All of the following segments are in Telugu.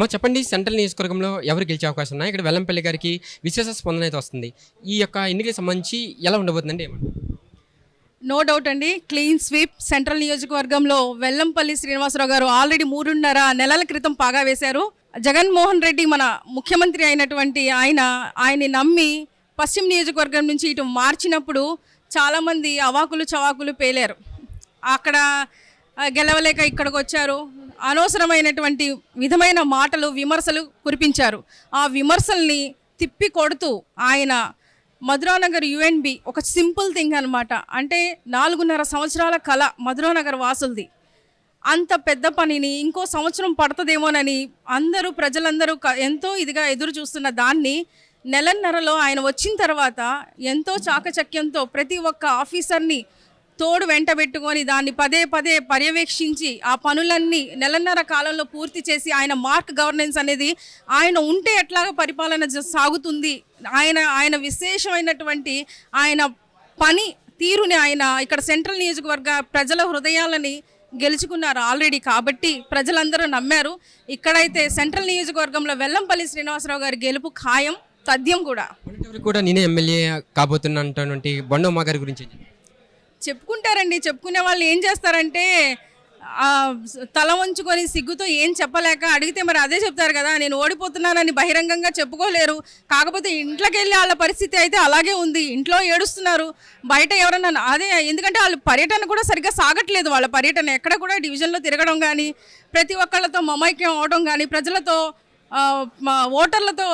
మా చెప్పండి సెంట్రల్ నియోజకవర్గంలో ఎవరు గెలిచే అవకాశం ఉన్నాయి? ఇక్కడ వెల్లంపల్లి గారికి విశేష స్పందన అయితే వస్తుంది. ఈ యొక్క ఎన్నికలకు సంబంధించి ఎలా ఉండబోతుందండి? నో డౌట్ అండి. క్లీన్ స్వీప్ సెంట్రల్ నియోజకవర్గంలో వెల్లంపల్లి శ్రీనివాసరావు గారు ఆల్రెడీ మూడున్నర నెలల క్రితం పాగా వేశారు. జగన్మోహన్ రెడ్డి మన ముఖ్యమంత్రి అయినటువంటి ఆయన ఆయన్ని నమ్మి పశ్చిమ నియోజకవర్గం నుంచి ఇటు మార్చినప్పుడు చాలామంది అవాకులు చవాకులు పేలారు. అక్కడ గెలవలేక ఇక్కడికి వచ్చారు. అనవసరమైనటువంటి విధమైన మాటలు విమర్శలు కురిపించారు. ఆ విమర్శల్ని తిప్పి కొడుతూ ఆయన మధురానగర్ యుఎన్బి ఒక సింపుల్ థింగ్ అనమాట అంటే నాలుగున్నర సంవత్సరాల కళ మధురానగర్ వాసులది. అంత పెద్ద పనిని ఇంకో సంవత్సరం పడుతుందేమోనని అందరూ ప్రజలందరూ క- ఎంతో ఇదిగా ఎదురు చూస్తున్న దాన్ని నెలన్నరలో ఆయన వచ్చిన తర్వాత ఎంతో చాకచక్యంతో ప్రతి ఒక్క ఆఫీసర్ని తోడు వెంట పెట్టుకొని దాన్ని పదే పదే పర్యవేక్షించి ఆ పనులన్నీ నెలన్నర కాలంలో పూర్తి చేసి ఆయన మార్క్ గవర్నెన్స్ అనేది ఆయన ఉంటే ఎట్లాగా పరిపాలన జ- సాగుతుంది? ఆయన ఆయన విశేషమైనటువంటి ఆయన పని తీరుని ఆయన ఇక్కడ సెంట్రల్ నియోజకవర్గ ప్రజల హృదయాలని గెలుచుకున్నారు ఆల్రెడీ కాబట్టి ప్రజలందరూ నమ్మారు. ఇక్కడైతే సెంట్రల్ నియోజకవర్గంలో వెల్లంపల్లి శ్రీనివాసరావు గారి గెలుపు ఖాయం తథ్యం కూడా. కూడా నేనే ఎమ్మెల్యే కాబోతున్నటువంటి బండమ్మ గారి గురించి చెప్పుకుంటారండి. చెప్పుకునే వాళ్ళు ఏం చేస్తారంటే తల వంచుకొని సిగ్గుతో ఏం చెప్పలేక అడిగితే మరి అదే చెప్తారు కదా నేను ఓడిపోతున్నానని బహిరంగంగా చెప్పుకోలేరు. కాకపోతే ఇంట్లోకి వెళ్ళి వాళ్ళ పరిస్థితి అయితే అలాగే ఉంది. ఇంట్లో ఏడుస్తున్నారు. బయట ఎవరన్నా అదే ఎందుకంటే వాళ్ళు పర్యటన కూడా సరిగ్గా సాగట్లేదు. వాళ్ళ పర్యటన ఎక్కడ కూడా డివిజన్లో తిరగడం కానీ ప్రతి ఒక్కళ్ళతో మమైక్యం అవడం కానీ ప్రజలతో ఓటర్లతో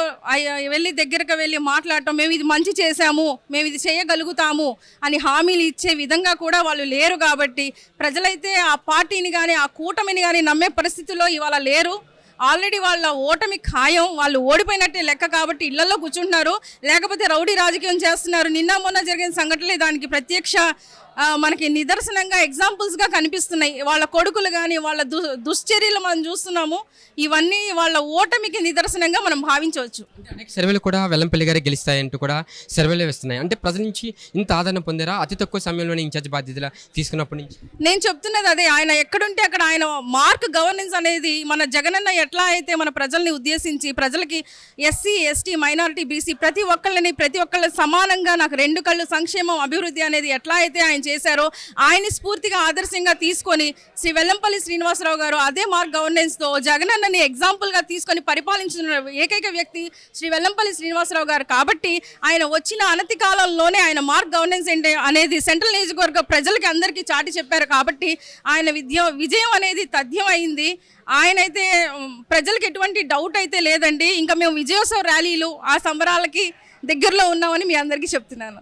వెళ్ళి దగ్గరకు వెళ్ళి మాట్లాడటం మేము ఇది మంచి చేశాము మేము ఇది చేయగలుగుతాము అని హామీలు ఇచ్చే విధంగా కూడా వాళ్ళు లేరు కాబట్టి ప్రజలైతే ఆ పార్టీని కానీ ఆ కూటమిని కానీ నమ్మే పరిస్థితిలో ఇవాళ లేరు. ఆల్రెడీ వాళ్ళ ఓటమి ఖాయం వాళ్ళు ఓడిపోయినట్టే లెక్క కాబట్టి ఇళ్ళలో కూర్చుంటున్నారు. లేకపోతే రౌడీ రాజకీయం చేస్తున్నారు. నిన్న మొన్న జరిగిన సంఘటనలే దానికి ప్రత్యక్ష మనకి నిదర్శనంగా ఎగ్జాంపుల్స్గా కనిపిస్తున్నాయి. వాళ్ళ కొడుకులు కానీ వాళ్ళ దు దుశ్చర్యలు మనం చూస్తున్నాము. ఇవన్నీ వాళ్ళ ఓటమికి నిదర్శనంగా మనం భావించవచ్చు. అనేక సర్వేలు కూడా వెల్లంపల్లి గారే గెలుస్తాయంటూ కూడా సర్వేలు వేస్తున్నాయి. అంటే ప్రజల నుంచి ఇంత ఆదరణ పొందారా? అతి తక్కువ సమయంలోనే ఇన్ఛార్జ్ బాధ్యతలు తీసుకున్నప్పటి నుంచి? నేను చెప్తున్నది అదే. ఆయన ఎక్కడుంటే అక్కడ ఆయన మార్క్ గవర్నెన్స్ అనేది మన జగనన్న ఎట్లా అయితే మన ప్రజల్ని ఉద్దేశించి ప్రజలకి ఎస్సీ ఎస్టీ మైనారిటీ బీసీ ప్రతి ఒక్కళ్ళని ప్రతి ఒక్కళ్ళ సమానంగా నాకు రెండు కళ్ళు సంక్షేమం అభివృద్ధి అనేది ఎట్లా అయితే ఆయన చేశారో ఆయన్ని స్ఫూర్తిగా ఆదర్శంగా తీసుకొని శ్రీ వెల్లంపల్లి శ్రీనివాసరావు గారు అదే మార్క్ గవర్నెన్స్తో జగనన్నని ఎగ్జాంపుల్గా తీసుకొని పరిపాలించిన ఏకైక వ్యక్తి శ్రీ వెల్లంపల్లి శ్రీనివాసరావు గారు. కాబట్టి ఆయన వచ్చిన అనతి కాలంలోనే ఆయన మార్క్ గవర్నెన్స్ ఏంటి అనేది సెంట్రల్ నియోజకవర్గ ప్రజలకి అందరికీ చాటి చెప్పారు. కాబట్టి ఆయన విద్య విజయం అనేది తథ్యం అయింది. ఆయనైతే అయితే ప్రజలకు ఎటువంటి డౌట్ అయితే లేదండి. ఇంకా మేము విజయోత్సవ ర్యాలీలు ఆ సంబరాలకి దగ్గరలో ఉన్నామని మీ అందరికీ చెప్తున్నాను.